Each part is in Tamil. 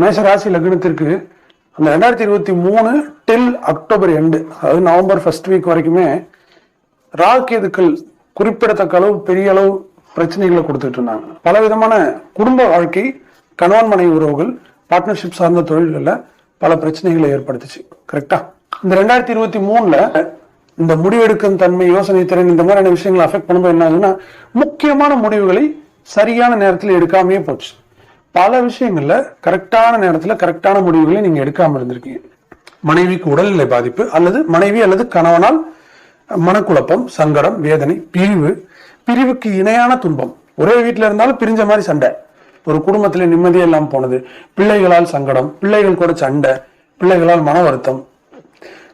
மேஷராசி லக்னத்திற்கு அந்த ரெண்டாயிரத்தி இருபத்தி மூணு டில் அக்டோபர் எண்டு அதாவது நவம்பர் ஃபர்ஸ்ட் வீக் வரைக்குமே ராக்கேதுக்கள் குறிப்பிடத்தக்க அளவு பெரிய அளவு பிரச்சனைகளை கொடுத்துட்டு இருந்தாங்க. பல விதமான குடும்ப வாழ்க்கை கணவன் மனைவி உறவுகள் பார்ட்னர்ஷிப் சார்ந்த தொழில்களில் பல பிரச்சனைகளை ஏற்படுத்துச்சு. கரெக்டா இந்த ரெண்டாயிரத்தி இருபத்தி மூணுல இந்த முடிவெடுக்கும் தன்மை யோசனை திறன் இந்த மாதிரியான விஷயங்களை அஃபெக்ட் பண்ணும்போது என்ன ஆகுதுன்னா முக்கியமான முடிவுகளை சரியான நேரத்தில் எடுக்காமையே போச்சு. பல விஷயங்கள்ல கரெக்டான நேரத்துல கரெக்டான முடிவுகளை நீங்க எடுக்காம இருந்திருக்கீங்க. மனைவிக்கு உடல்நிலை பாதிப்பு அல்லது மனைவி அல்லது கணவனால் மனக்குழப்பம் சங்கடம் வேதனை பிரிவு பிரிவுக்கு இணையான துன்பம். ஒரே வீட்டில் இருந்தாலும் பிரிஞ்ச மாதிரி சண்டை. ஒரு குடும்பத்தில் நிம்மதியே இல்லாமல் போனது பிள்ளைகளால் சங்கடம் பிள்ளைகள் கூட சண்டை பிள்ளைகளால் மன வருத்தம்.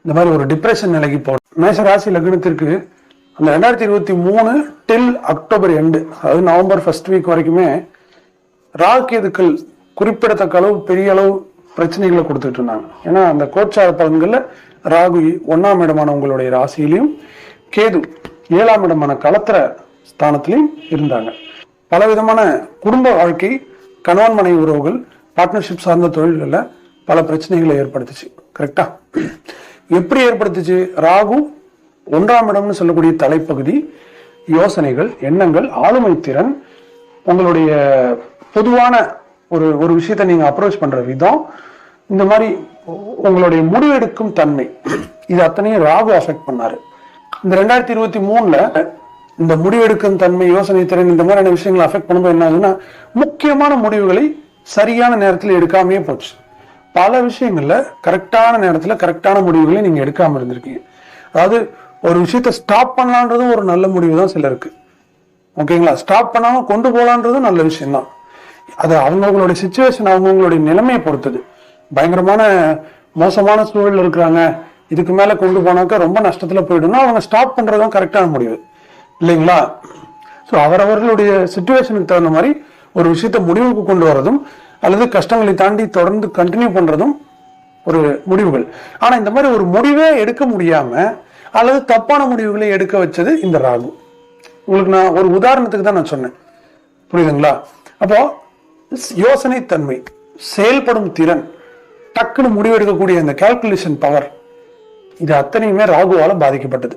இந்த மாதிரி ஒரு டிப்ரெஷன் நிலைக்கு போ மேஷராசி லக்னத்திற்கு அந்த ரெண்டாயிரத்தி இருபத்தி மூணு டில் அக்டோபர் எண்டு அதாவது நவம்பர் ஃபர்ஸ்ட் வீக் வரைக்குமே ராக்கேதுக்கள் குறிப்பிடத்தக்க அளவு பெரிய அளவு பிரச்சனைகளை கொடுத்துட்டு இருந்தாங்க. ஏன்னா அந்த கோச்சார பலன்களில் ராகு ஒன்றாம் இடமான உங்களுடைய ராசியிலையும் கேது ஏழாம் இடமான களத்திர ஸ்தானத்திலையும் இருந்தாங்க. பல விதமான குடும்ப வாழ்க்கை கணவன் மனைவி உறவுகள் பார்ட்னர்ஷிப் சார்ந்த தொழில்களில் பல பிரச்சனைகளை ஏற்படுத்துச்சு. கரெக்டா எப்படி ஏற்படுத்துச்சு? ராகு ஒன்றாம் இடம்னு சொல்லக்கூடிய தலைப்பகுதி யோசனைகள் எண்ணங்கள் ஆளுமை திறன் உங்களுடைய பொதுவான ஒரு ஒரு விஷயத்த நீங்க அப்ரோச் பண்ற விதம் இந்த மாதிரி உங்களுடைய முடிவெடுக்கும் தன்மை. இது அத்தனையும் ராகு அஃபெக்ட் பண்ணாரு. இந்த ரெண்டாயிரத்தி இருபத்தி மூணுல இந்த முடிவெடுக்கும் தன்மை யோசனை திறன் இந்த மாதிரியான விஷயங்களை அஃபெக்ட் பண்ணும்போது என்ன ஆகுதுன்னா முக்கியமான முடிவுகளை சரியான நேரத்தில் எடுக்காமையே போச்சு. பல விஷயங்கள்ல கரெக்டான நேரத்துல கரெக்டான முடிவுகளை நீங்க எடுக்காம இருந்திருக்கீங்க. அதாவது ஒரு விஷயத்த ஸ்டாப் பண்ணலான்றதும் ஒரு நல்ல முடிவு தான் சிலருக்கு. ஓகேங்களா? ஸ்டாப் பண்ணாம கொண்டு போகலான்றதும் நல்ல விஷயம்தான். அது அவங்கவுங்களுடைய சுச்சுவேஷன் அவங்கவுங்களுடைய நிலைமையை பொறுத்தது. பயங்கரமான மோசமான சூழல் இருக்கிறாங்க. இதுக்கு மேல கொண்டு போனாக்கா ரொம்ப நஷ்டத்துல போயிடும்னா அவங்க ஸ்டாப் பண்றதும் கரெக்டான முடிவு. இல்லைங்களா? ஸோ அவரவர்களுடைய சுச்சுவேஷனுக்கு தகுந்த மாதிரி ஒரு விஷயத்தை முடிவுக்கு கொண்டு வரதும் அல்லது கஷ்டங்களை தாண்டி தொடர்ந்து கண்டினியூ பண்றதும் ஒரு முடிவுகள். ஆனா இந்த மாதிரி ஒரு முடிவே எடுக்க முடியாம அல்லது தப்பான முடிவுகளை எடுக்க வச்சது இந்த ராகு. உங்களுக்கு நான் ஒரு உதாரணத்துக்கு தான் நான் சொன்னேன். புரியுதுங்களா? அப்போ யோசனை தன்மை செயல்படும் திறன் டக்குன்னு முடிவெடுக்கக்கூடிய அந்த கால்குலேஷன் பவர் இது அத்தனையுமே ராகுவால பாதிக்கப்பட்டது.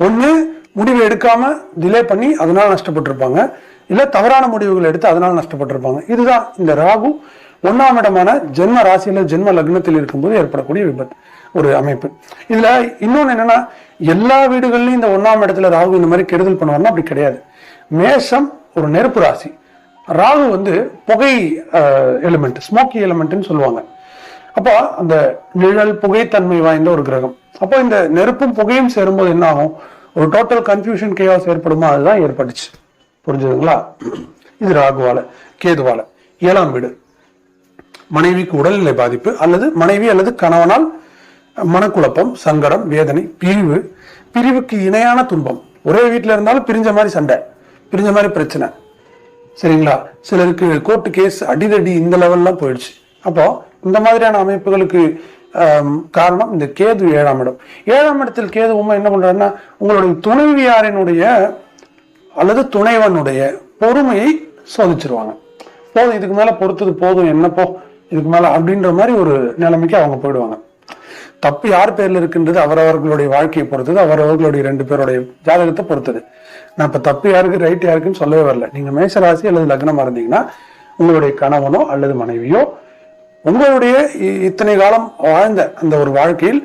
ஒண்ணு முடிவு எடுக்காம டிலே பண்ணி அதனால நஷ்டப்பட்டிருப்பாங்க. இல்ல தவறான முடிவுகள் எடுத்து அதனால நஷ்டப்பட்டிருப்பாங்க. இதுதான் இந்த ராகு. ஒன்னாம் இடமான ஜென்ம ராசியில ஜென்ம லக்னத்தில் இருக்கும்போது ஏற்படக்கூடிய விபத்து ஒரு அமைப்பு. இதுல இன்னொன்னு என்னன்னா எல்லா வீடுகள்லயும் இந்த ஒன்னாம் இடத்துல ராகு இந்த மாதிரி கெடுதல் பண்ணுவாருன்னா அப்படி கிடையாது. மேஷம் ஒரு நெருப்பு ராசி. ராகு வந்து புகை எலிமெண்ட் ஸ்மோக்கி எலிமெண்ட்னு சொல்லுவாங்க. அப்போ அந்த நிழல் புகைத்தன்மை வாய்ந்த ஒரு கிரகம். அப்போ இந்த நெருப்பும் புகையும் சேரும்போது என்ன ஆகும்? ஒரு டோட்டல் கன்ஃபியூஷன் கேவாஸ் ஏற்படுமா? அதுதான் ஏற்பட்டுச்சு. புரிஞ்சுதுங்களா? இது ராகுவால கேதுவால. ஏழாம் வீடு. மனைவிக்கு உடல்நிலை பாதிப்பு அல்லது மனைவி அல்லது கணவனால் மனக்குழப்பம் சங்கடம் வேதனை பிரிவு. பிரிவுக்கு இணையான துன்பம். ஒரே வீட்டில் இருந்தாலும் பிரிஞ்ச மாதிரி சண்டை பிரிஞ்ச மாதிரி பிரச்சனை. சரிங்களா? சிலருக்கு கோர்ட்டு கேஸ் அடிதடி இந்த லெவல்லாம் போயிடுச்சு. அப்போ இந்த மாதிரியான அமைப்புகளுக்கு காரணம் இந்த கேது ஏழாம் இடம். ஏழாம் இடத்தில் கேது உமா என்ன பண்றாருன்னா உங்களுடைய துணைவியாரினுடைய அல்லது துணைவனுடைய பொறுமையை சோதிச்சிருவாங்க. போதும் இதுக்கு மேல பொறுத்தது போதும் என்னப்போ இதுக்கு மேல அப்படின்ற மாதிரி ஒரு நிலைமைக்கு அவங்க போயிடுவாங்க. தப்பு யார் பேர்ல இருக்குன்றது அவரவர்களுடைய வாழ்க்கையை பொறுத்தது அவரவர்களுடைய ரெண்டு பேருடைய ஜாதகத்தை பொறுத்தது. நான் இப்ப தப்பு யாருக்கு ரைட் யாருக்குன்னு சொல்லவே வரல. நீங்க மேசராசி அல்லது லக்னமா இருந்தீங்கன்னா உங்களுடைய கணவனோ அல்லது மனைவியோ உங்களுடைய இத்தனை காலம் வாழ்ந்த அந்த ஒரு வாழ்க்கையில்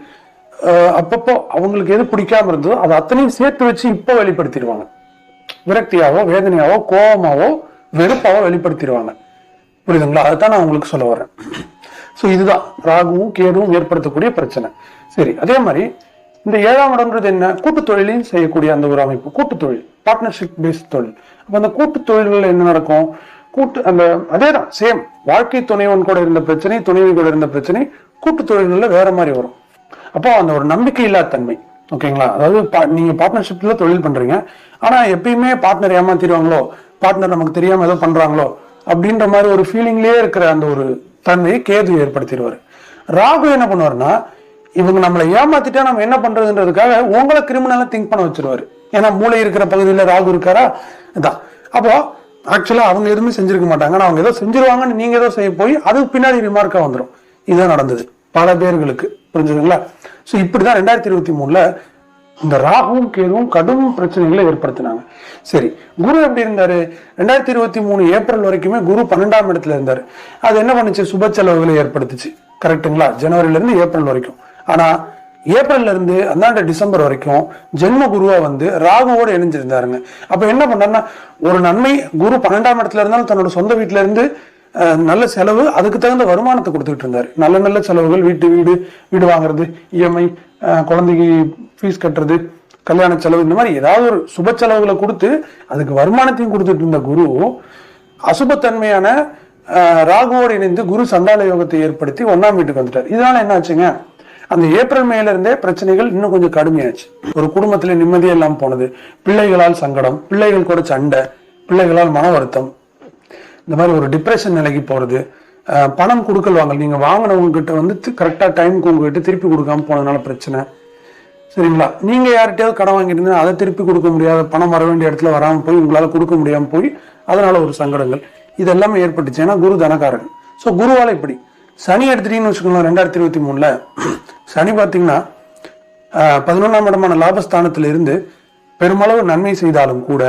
அப்பப்போ அவங்களுக்கு எது பிடிக்காம இருந்ததோ அதை அத்தனையும் சேர்த்து வச்சு இப்போ வெளிப்படுத்திடுவாங்க. விரக்தியாவோ வேதனையாவோ கோபமாவோ வெறுப்பாவோ வெளிப்படுத்திடுவாங்க. புரியுதுங்களா? அதைத்தான் நான் உங்களுக்கு சொல்ல வரேன் ஸோ இதுதான். ராகுவும் கேதுவும் ஏற்படுத்தக்கூடிய பிரச்சனை. சரி அதே மாதிரி இந்த ஏழாம் இடம்ன்றது என்ன? கூட்டு தொழிலையும் செய்யக்கூடிய அந்த ஒரு அமைப்பு. கூட்டு தொழில் பார்ட்னர்ஷிப் பேஸ்ட் தொழில். அப்போ அந்த கூட்டு தொழில்கள் என்ன நடக்கும்? கூட்டு அந்த அதே தான் சேம் வாழ்க்கை துணைவன் கூட இருந்த பிரச்சனை துணைவி கூட இருந்த பிரச்சனை கூட்டு தொழில்களில் வேற மாதிரி வரும். அப்போ அந்த ஒரு நம்பிக்கை இல்லாத தன்மை ஓகேங்களா? அதாவது பா- நீங்க பார்ட்னர்ஷிப்ல தொழில் பண்றீங்க. ஆனா எப்பயுமே பார்ட்னர் ஏமாத்திடுவாங்களோ? பார்ட்னர் நமக்கு தெரியாம ஏதோ பண்றாங்களோ? அப்படின்ற மாதிரி ஒரு ஃபீலிங்லயே இருக்கிற அந்த ஒரு தன்மையை கேது ஏற்படுத்திடுவாரு. ராகு என்ன பண்ணுவாருன்னா இவங்க நம்மளை ஏமாத்திட்டா நம்ம என்ன பண்றதுன்றதுக்காக உங்களை கிரிமினலா திங்க் பண்ண வச்சிருவாரு. ஏன்னா மூளை இருக்கிற பகுதியில் ராகு இருக்காரா? இதான். அப்போ ஆக்சுவலா அவங்க எதுவுமே செஞ்சிருக்க மாட்டாங்க. ஆனால் அவங்க ஏதோ செஞ்சிருவாங்கன்னு நீங்க ஏதோ செய்ய போய் அதுக்கு பின்னாடி ரிமார்க்காக வந்துடும் இதுதான் நடந்தது. பல பேர்களுக்கு. புரிஞ்சுதுங்களா? ஸோ இப்படிதான் ரெண்டாயிரத்தி இருபத்தி மூணுல இந்த ராகுவும் கேதுவும் கடும் பிரச்சனைகளை ஏற்படுத்தினாங்க. சரி குரு எப்படி இருந்தாரு? ரெண்டாயிரத்தி இருபத்தி மூணு ஏப்ரல் வரைக்குமே குரு பன்னெண்டாம் இடத்துல இருந்தாரு. அது என்ன பண்ணுச்சு? சுப செலவுகளை ஏற்படுத்துச்சு. கரெக்ட்டுங்களா ஜனவரில இருந்து ஏப்ரல் வரைக்கும். ஆனா ஏப்ரல்ல இருந்து அந்தாண்ட டிசம்பர் வரைக்கும் ஜென்ம குருவா வந்து ராகுவோடு இணைஞ்சிருந்தாருங்க. அப்ப என்ன பண்ணாருன்னா ஒரு நன்மை குரு பன்னெண்டாம் இடத்துல இருந்தாலும் தன்னோட சொந்த வீட்டுல இருந்து நல்ல செலவு அதுக்கு தகுந்த வருமானத்தை கொடுத்துக்கிட்டு இருந்தாரு நல்ல நல்ல செலவுகள் வீட்டு வீடு வீடு வாங்குறது இஎம்ஐ குழந்தைக்கு ஃபீஸ் கட்டுறது கல்யாண செலவு இந்த மாதிரி ஏதாவது ஒரு சுப செலவுகளை கொடுத்து அதுக்கு வருமானத்தையும் கொடுத்துட்டு இருந்த குரு அசுபத்தன்மையான ராகுவோடு இணைந்து குரு சண்டால யோகத்தை ஏற்படுத்தி ஒன்னாம் வீட்டுக்கு வந்துட்டார். இதனால என்ன ஆச்சுங்க? அந்த ஏப்ரல் மேல இருந்தே பிரச்சனைகள் இன்னும் கொஞ்சம் கடுமையாச்சு. ஒரு குடும்பத்துல நிம்மதியெல்லாம் போனது. பிள்ளைகளால் சங்கடம் பிள்ளைகள் கூட சண்டை பிள்ளைகளால் மன வருத்தம். இந்த மாதிரி ஒரு டிப்ரெஷன் நிலைக்கு போறது. பணம் கொடுக்கல் வாங்கல். நீங்க வாங்கினவங்க கிட்ட வந்து கரெக்டா டைமுக்கு உங்ககிட்ட திருப்பி கொடுக்காம போனதுனால பிரச்சனை. சரிங்களா? நீங்க யார்கிட்டயாவது கடன் வாங்கியிருந்தீங்கன்னா அதை திருப்பி கொடுக்க முடியாத. பணம் வர வேண்டிய இடத்துல வராம போய் உங்களால கொடுக்க முடியாம போய் அதனால ஒரு சங்கடங்கள். இது எல்லாமே ஏற்பட்டுச்சு. ஏன்னா குரு தனக்காரன் ஸோ குருவால் இப்படி சனி எடுத்துட்டீங்கன்னு வச்சுக்கோங்களேன் ரெண்டாயிரத்தி இருபத்தி மூணில். சனி பார்த்தீங்கன்னா பதினொன்றாம் இடமான லாபஸ்தானத்தில் இருந்து பெருமளவு நன்மை செய்தாலும் கூட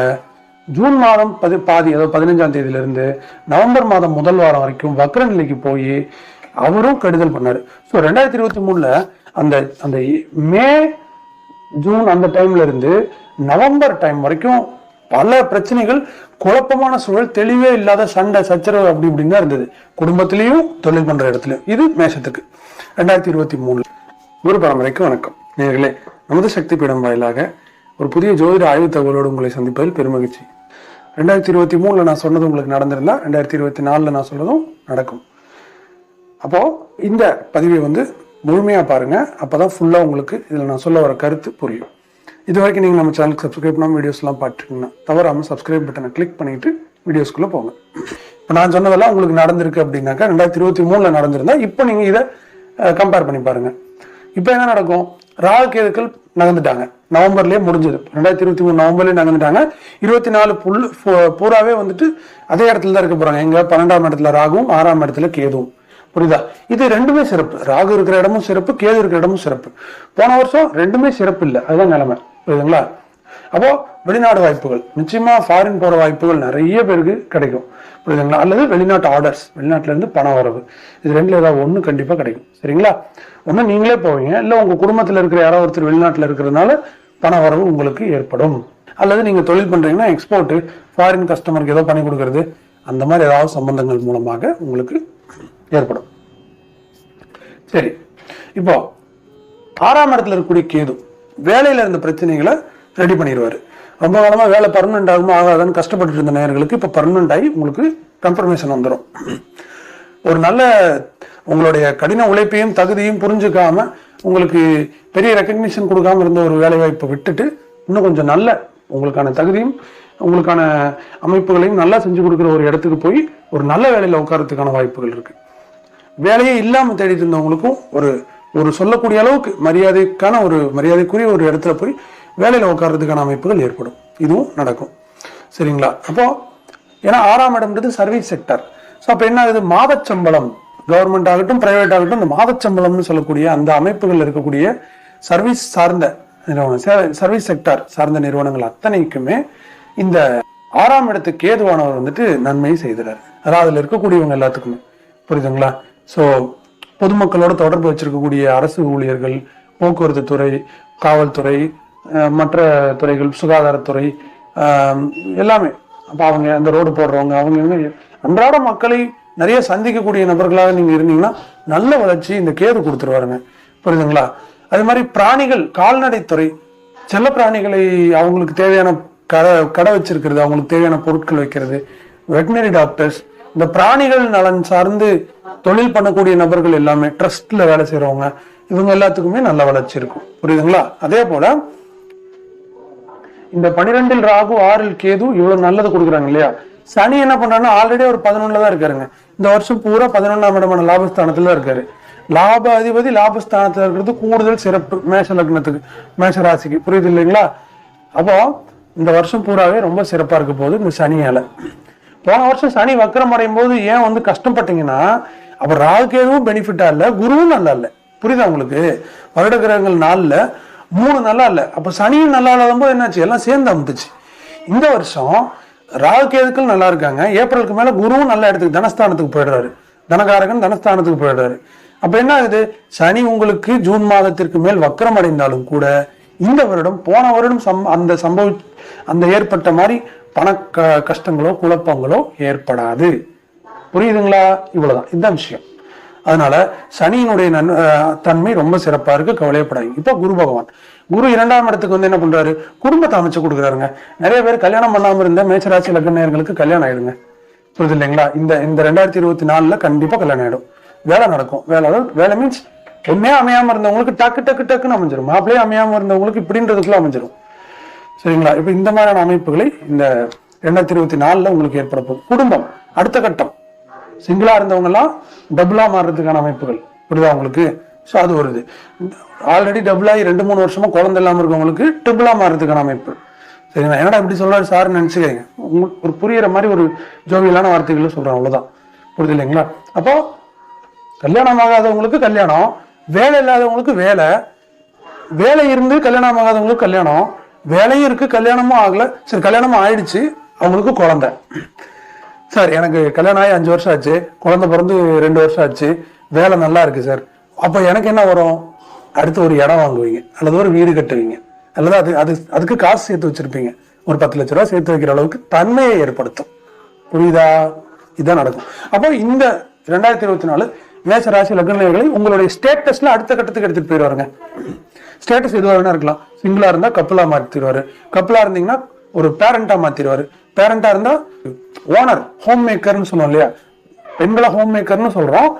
ஜூன் மாதம் பதி பாதி அதாவது பதினஞ்சாம் தேதியிலிருந்து நவம்பர் மாதம் முதல் வாரம் வரைக்கும் வக்ர நிலைக்கு போய் அவரும் கெடுதல் பண்ணார். ஸோ ரெண்டாயிரத்தி இருபத்தி மூணில் அந்த அந்த மே ஜூன் அந்த டைம்ல இருந்து நவம்பர் டைம் வரைக்கும் பல பிரச்சனைகள் குழப்பமான சூழல் தெளிவே இல்லாத சண்டை சச்சரவு அப்படி இப்படின்னு தான் இருந்தது. குடும்பத்திலையும் தொழில் பண்ற இடத்துலயும் இது மேஷத்துக்கு. ரெண்டாயிரத்தி இருபத்தி மூணு. குரு பரம்பரைக்கு வணக்கம். நேர்களே நமது சக்தி பீடம் வாயிலாக ஒரு புதிய ஜோதிட ஆய்வு தகவலோடு உங்களை சந்திப்பதில் பெருமகிழ்ச்சி. ரெண்டாயிரத்தி இருபத்தி மூணுல நான் சொன்னது உங்களுக்கு நடந்திருந்தா ரெண்டாயிரத்தி இருபத்தி நாலுல நான் சொன்னதும் நடக்கும். அப்போ இந்த பதிவை வந்து முழுமையா பாருங்க. அப்பதான் ஃபுல்லா உங்களுக்கு இதுல நான் சொல்ல வர கருத்து புரியும். இது வரைக்கும் நீங்கள் நம்ம சேனலுக்கு சப்ஸ்கிரைப் பண்ணாமல் வீடியோஸ்லாம் பார்த்துருக்கீங்கன்னா தவறாமல் சப்ஸ்கிரைப் பட்டனை கிளிக் பண்ணிட்டு வீடியோஸ்க்குள்ளே போங்க. இப்போ நான் சொன்னதெல்லாம் உங்களுக்கு நடந்திருக்கு அப்படின்னாக்கா ரெண்டாயிரத்தி இருபத்தி மூணுல நடந்திருந்தா இப்போ நீங்கள் இதை கம்பேர் பண்ணி பாருங்க. இப்போ என்ன நடக்கும்? ராகு கேதுக்கள் நகர்ந்துட்டாங்க. நவம்பர்லேயே முடிஞ்சது. ரெண்டாயிரத்தி இருபத்தி மூணு நவம்பர்லேயே நகர்ந்துட்டாங்க. இருபத்தி நாலு புல் பூராவே வந்துட்டு அதே இடத்துல தான் இருக்க போறாங்க. எங்க? பன்னெண்டாம் இடத்துல ராகுவும் ஆறாம் இடத்துல கேதுவும். புரியுதா? இது ரெண்டுமே சிறப்பு. ராகு இருக்கிற இடமும் சிறப்பு கேது இருக்கிற இடமும் சிறப்பு. போன வருஷம் ரெண்டுமே சிறப்பு இல்லை. அதுதான் நிலைமை. புரியுதுங்களா? அப்போ வெளிநாடு வாய்ப்புகள் நிச்சயமா ஃபாரின் போற வாய்ப்புகள் நிறைய பேருக்கு கிடைக்கும். புரியுதுங்களா? அல்லது வெளிநாட்டு ஆர்டர்ஸ் வெளிநாட்டுல இருந்து பணம் வரவு. இது ரெண்டுல ஏதாவது ஒண்ணு கண்டிப்பா கிடைக்கும். சரிங்களா? ஒண்ணு நீங்களே போவீங்க. இல்ல உங்க குடும்பத்துல இருக்கிற யாரோ ஒருத்தர் வெளிநாட்டுல இருக்கிறதுனால பண வரவு உங்களுக்கு ஏற்படும். அல்லது நீங்க தொழில் பண்றீங்கன்னா எக்ஸ்போர்ட் ஃபாரின் கஸ்டமருக்கு ஏதோ பண்ணி கொடுக்கறது அந்த மாதிரி ஏதாவது சம்பந்தங்கள் மூலமாக உங்களுக்கு ஏற்படும். சரி. இப்போ ஆறாம் இடத்துல இருக்கக்கூடிய கேது. வேலையில இருந்த பிரச்சனைகளை ரெடி பண்ணிடுவாரு. ரொம்ப காலமா வேலை பர்மனெண்ட் ஆகுமா ஆகாதான்னு கஷ்டப்பட்டு இருந்த நேர்களுக்கு இப்போ பர்மனெண்ட் ஆகி உங்களுக்கு கன்ஃபர்மேஷன் வந்துடும் ஒரு நல்ல உங்களுடைய கடின உழைப்பையும் தகுதியும் புரிஞ்சுக்காம உங்களுக்கு பெரிய ரெக்கக்னிஷன் கொடுக்காம இருந்த ஒரு வேலைவாய்ப்பை விட்டுட்டு இன்னும் கொஞ்சம் நல்ல உங்களுக்கான தகுதியும் உங்களுக்கான அமைப்புகளையும் நல்லா செஞ்சு கொடுக்குற ஒரு இடத்துக்கு போய் ஒரு நல்ல வேலையில உட்காரத்துக்கான வாய்ப்புகள் இருக்கு. வேலையே இல்லாம தேடிட்டு இருந்தவங்களுக்கும் ஒரு ஒரு சொல்லக்கூடிய அளவுக்கு மரியாதைக்கான ஒரு மரியாதைக்குரிய ஒரு இடத்துல போய் வேலையில உட்கார்றதுக்கான அமைப்புகள் ஏற்படும். இதுவும் நடக்கும். சரிங்களா? அப்போ ஏன்னா ஆறாம் இடம்ன்றது சர்வீஸ் செக்டர் ஸோ அப்போ என்ன ஆகுது? மாதச்சம்பளம் கவர்மெண்ட் ஆகட்டும் பிரைவேட் ஆகட்டும் இந்த மாதச்சம்பளம்னு சொல்லக்கூடிய அந்த அமைப்புகள் இருக்கக்கூடிய சர்வீஸ் சார்ந்த நிறுவனம் சர்வீஸ் செக்டார் சார்ந்த நிறுவனங்கள் அத்தனைக்குமே இந்த ஆறாம் இடத்து கேதுவானவர் வந்துட்டு நன்மையை செய்துறாரு அதாவது அதுல இருக்கக்கூடியவங்க எல்லாத்துக்குமே. புரியுதுங்களா? ஸோ பொதுமக்களோட தொடர்பு வச்சிருக்கக்கூடிய அரசு ஊழியர்கள் போக்குவரத்து துறை காவல்துறை மற்ற துறைகள் சுகாதாரத்துறை எல்லாமே. அப்போ அவங்க அந்த ரோடு போடுறவங்க அவங்க அன்றாட மக்களை நிறைய சந்திக்கக்கூடிய நபர்களாக நீங்கள் இருந்தீங்கன்னா நல்ல வளர்ச்சி இந்த கேது கொடுத்துருவாருங்க. புரியுதுங்களா? அது மாதிரி பிராணிகள் கால்நடைத்துறை செல்ல பிராணிகளை அவங்களுக்கு தேவையான கடை கடை வச்சிருக்கிறது அவங்களுக்கு தேவையான பொருட்கள் வைக்கிறது வெட்டினரி டாக்டர்ஸ் இந்த பிராணிகள் நலன் சார்ந்து தொழில் பண்ணக்கூடிய நபர்கள் எல்லாமே ட்ரஸ்ட்ல வேலை செய்யறவங்க இவங்க எல்லாத்துக்குமே நல்ல வளர்ச்சி இருக்கும். புரியுதுங்களா? அதே போல இந்த பனிரெண்டில் ராகு ஆறில் கேது இவ்வளவு நல்லது கொடுக்குறாங்க இல்லையா? சனி என்ன பண்றாங்கன்னா ஆல்ரெடி ஒரு பதினொன்னுல தான் இருக்காருங்க. இந்த வருஷம் பூரா பதினொன்னாம் இடமான லாபஸ்தானத்துல தான் இருக்காரு. லாப அதிபதி லாபஸ்தானத்துல இருக்கிறது கூடுதல் சிறப்பு மேஷ லக்னத்துக்கு மேஷ ராசிக்கு. புரியுது இல்லைங்களா? அப்போ இந்த வருஷம் பூராவே ரொம்ப சிறப்பா இருக்க போகுது இந்த சனியால. போன வருஷம் சனி வக்கரம் அடையும் போது ஏன் வந்து கஷ்டப்பட்டீங்கன்னா அப்போ ராகுகேதுவும் பெனிஃபிட்டாக இல்லை குருவும் நல்லா இல்லை. புரியுதா உங்களுக்கு? வருட கிரகங்கள் நாளில் மூணு நல்லா இல்லை. அப்போ சனியும் நல்லா இல்லாத போது என்னாச்சு? எல்லாம் சேர்ந்து அமுத்துச்சு. இந்த வருஷம் ராகுகேதுக்கள் நல்லா இருக்காங்க. ஏப்ரலுக்கு மேலே குருவும் நல்ல இடத்துக்கு தனஸ்தானத்துக்கு போயிடுறாரு. தனகாரகன் தனஸ்தானத்துக்கு போயிடுறாரு. அப்போ என்ன ஆகுது? சனி உங்களுக்கு ஜூன் மாதத்திற்கு மேல் வக்கரம் அடைந்தாலும் கூட இந்த வருடம் போன வருடம் சம் அந்த சம்பவ அந்த ஏற்பட்ட மாதிரி பண க- கஷ்டங்களோ குழப்பங்களோ ஏற்படாது. புரியுதுங்களா? இவ்வளவுதான். இதுதான் விஷயம். அதனால சனியினுடைய நன் தன்மை ரொம்ப சிறப்பா இருக்கு. கவலையப்படாதீங்க. இப்போ குரு பகவான். குரு இரண்டாம் இடத்துக்கு வந்து என்ன பண்றாரு? குடும்பத்தை அமைச்சு கொடுக்குறாருங்க. நிறைய பேர் கல்யாணம் பண்ணாம இருந்த மேச்சராசி லக்னர்களுக்கு கல்யாணம் ஆயிடுங்க. புரியுது இல்லைங்களா? இந்த இந்த ரெண்டாயிரத்தி இருபத்தி நாலுல கண்டிப்பா கல்யாணம் ஆயிடும். வேலை நடக்கும். வேலை வேலை மீன்ஸ் ஒன்னே அமையாம இருந்தவங்களுக்கு டக்கு டக்கு டக்குன்னு அமைஞ்சிரும். மாப்பிளையே அமையாம இருந்தவங்களுக்கு இப்படின்றதுக்குள்ள அமைஞ்சிரும். சரிங்களா? இப்ப இந்த மாதிரியான அமைப்புகளை இந்த ரெண்டாயிரத்தி இருபத்தி நாலுல உங்களுக்கு ஏற்பட போகுது. குடும்பம். அடுத்த கட்டம். சிங்கிளாக இருந்தவங்கலாம் டபுளாக மாறுறதுக்கான அமைப்புகள். புரியுதா உங்களுக்கு? ஸோ அது வருது ஆல்ரெடி டபுளாகி ரெண்டு மூணு வருஷமாக குழந்தை இல்லாமல் இருக்கவங்களுக்கு ட்ரிபிளா மாறுறதுக்கான அமைப்பு. சரிங்களா? என்னடா இப்படி சொல்கிறாரு சார் நினச்சிக்கங்க உங்களுக்கு ஒரு புரியிற மாதிரி ஒரு ஜோவியலான வார்த்தைகளை சொல்கிறேன் அவ்வளோதான் புரியுது இல்லைங்களா? அப்போ கல்யாணம் ஆகாதவங்களுக்கு கல்யாணம் வேலை இல்லாதவங்களுக்கு வேலை வேலை இருந்து கல்யாணம் ஆகாதவங்களுக்கு கல்யாணம் வேலையும் இருக்குது கல்யாணமும் ஆகலை. சரி கல்யாணமும் ஆயிடுச்சு அவங்களுக்கு குழந்தை. சார் எனக்கு கல்யாணம் ஆகி அஞ்சு வருஷம் ஆச்சு. குழந்தை பிறந்து ரெண்டு வருஷம் ஆச்சு. வேலை நல்லா இருக்கு சார். அப்போ எனக்கு என்ன வரும்? அடுத்து ஒரு இடம் வாங்குவீங்க. அல்லது ஒரு வீடு கட்டுவீங்க. அல்லது அது அது அதுக்கு காசு சேர்த்து வச்சிருப்பீங்க. ஒரு பத்து லட்ச ரூபா சேர்த்து வைக்கிற அளவுக்கு தன்மையை ஏற்படுத்தும். புரியுதா? இதுதான் நடக்கும். அப்போ இந்த ரெண்டாயிரத்தி இருபத்தி நாலு மேச ராசி லக்னங்களை உங்களுடைய ஸ்டேட்டஸ்ல அடுத்த கட்டத்துக்கு எடுத்துட்டு போயிடுவாருங்க. ஸ்டேட்டஸ் எதுவாக வேணா இருக்கலாம். சிங்கிளா இருந்தா கப்பலா மாற்றிடுவாரு கப்பலா இருந்தீங்கன்னா ஒரு பேரண்டா மாத்திடுவாரு. பேரண்டா இருந்தா ஓனர் ஹோம் மேக்கர்னு சொன்னோம் இல்லையா? பெண்களை ஹோம் மேக்கர்னு சொல்றோம்.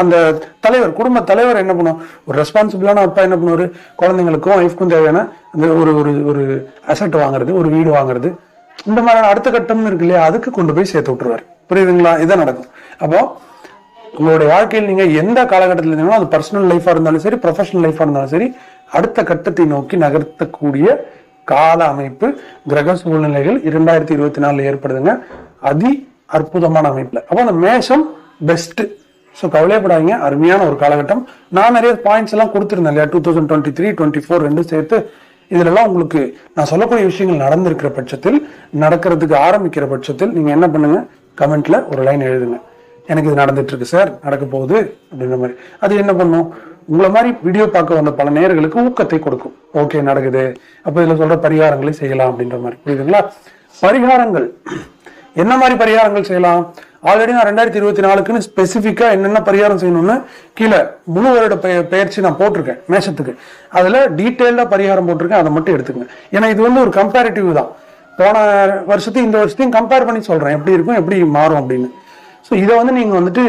அந்த தலைவர் குடும்ப தலைவர் என்ன பண்ணும்? ஒரு ரெஸ்பான்சிபிளான அப்பா என்ன பண்ணுவாரு? குழந்தைங்களுக்கும் ஒய்ஃப்க்கும் தேவையான அந்த ஒரு ஒரு ஒரு அசட் வாங்குறது ஒரு வீடு வாங்குறது. இந்த மாதிரியான அடுத்த கட்டம்னு இருக்கு இல்லையா? அதுக்கு கொண்டு போய் சேர்த்து விட்டுருவாரு. புரியுதுங்களா? இதான் நடக்கும். அப்போ உங்களுடைய வாழ்க்கையில் நீங்க எந்த காலகட்டத்தில் இருந்தீங்களோ அது பர்சனல் லைஃபா இருந்தாலும் சரி ப்ரொஃபஷனல் லைஃபா இருந்தாலும் சரி அடுத்த கட்டத்தை நோக்கி நகர்த்தக்கூடிய கால அமைப்பு கிரக சூழ்நிலைகள் இரண்டாயிரத்தி இருபத்தி நாலுல ஏற்படுதுங்க. அதி அற்புதமான அமைப்புல. அப்போ அந்த மேஷம் பெஸ்ட் ஸோ கவலையப்படாதீங்க. அருமையான ஒரு காலகட்டம். நான் நிறைய பாயிண்ட்ஸ் எல்லாம் கொடுத்துருந்தேன் இல்லையா? Two thousand twenty three twenty four ரெண்டும் சேர்த்து. இதுலலாம் உங்களுக்கு நான் சொல்லக்கூடிய விஷயங்கள் நடந்திருக்கிற பட்சத்தில் நடக்கிறதுக்கு ஆரம்பிக்கிற பட்சத்தில் நீங்கள் என்ன பண்ணுங்க? கமெண்ட்ல ஒரு லைன் எழுதுங்க. எனக்கு இது நடந்துட்டு இருக்கு சார். நடக்க போகுது அப்படின்ற மாதிரி. அது என்ன பண்ணும்? உங்களை மாதிரி வீடியோ பார்க்க வந்த பல நேர்களுக்கு ஊக்கத்தை கொடுக்கும். ஓகே நடக்குது. அப்போ இதுல சொல்ற பரிகாரங்களை செய்யலாம் அப்படின்ற மாதிரி. புரியுதுங்களா? பரிகாரங்கள். என்ன மாதிரி பரிகாரங்கள் செய்யலாம்? ஆல்ரெடி நான் ரெண்டாயிரத்தி இருபத்தி நாலுக்குன்னு ஸ்பெசிஃபிக்காக என்னென்ன பரிகாரம் செய்யணும்னு கீழே முழு வருட பயிற்சி பெயர்ச்சி நான் போட்டிருக்கேன் மேஷத்துக்கு. அதுல டீட்டெயில்டா பரிகாரம் போட்டிருக்கேன் அதை மட்டும் எடுத்துக்கங்க. ஏன்னா இது வந்து ஒரு கம்பேரிட்டிவ் தான். போன வருஷத்தையும் இந்த வருஷத்தையும் கம்பேர் பண்ணி சொல்றேன். எப்படி இருக்கும் எப்படி மாறும் அப்படின்னு. ஸோ இதை வந்து நீங்க வந்துட்டு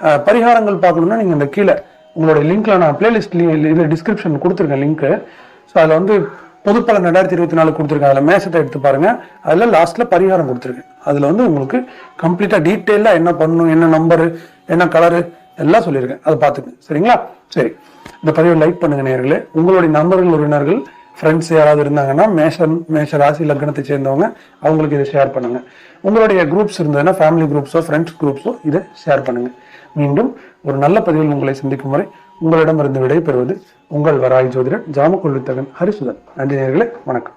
அஹ், பரிகாரங்கள் பார்க்கணுன்னா நீங்க இந்த கீழே உங்களோட லிங்க்ல நான் பிளேலிஸ்ட் இது டிஸ்கிரிப்ஷன் கொடுத்துருக்கேன் லிங்க் ஸோ அதில் வந்து பொதுப்பலன் ரெண்டாயிரத்தி இருபத்தி நாலு கொடுத்துருக்கேன். அதில் மேசத்தை எடுத்து பாருங்க. அதில் லாஸ்ட்ல பரிகாரம் கொடுத்துருக்கேன். அதில் வந்து உங்களுக்கு கம்ப்ளீட்டாக டீட்டெயிலாக என்ன பண்ணணும் என்ன நம்பரு என்ன கலரு எல்லாம் சொல்லியிருக்கேன். அதை பார்த்துங்க சரிங்களா? சரி. இந்த பதிவை லைக் பண்ணுங்க நேர்களே உங்களுடைய நண்பர்கள் உறவினர்கள் ஃப்ரெண்ட்ஸ் யாராவது இருந்தாங்கன்னா மேஷன் மேஷ ராசி லக்னத்தை சேர்ந்தவங்க அவங்களுக்கு இதை ஷேர் பண்ணுங்க. உங்களுடைய குரூப்ஸ் இருந்ததுன்னா ஃபேமிலி குரூப்ஸோ ஃப்ரெண்ட்ஸ் குரூப்ஸோ இதை ஷேர் பண்ணுங்க. மீண்டும் ஒரு நல்ல பதிவில் உங்களை சந்திக்கும் வரை உங்களிடமிருந்து விடைபெறுவது உங்கள் வராய் ஜோதிடர் ஜாமக்கொள்ளுத்தகன் ஹரிசுதன். நன்றி நேயர்களே வணக்கம்.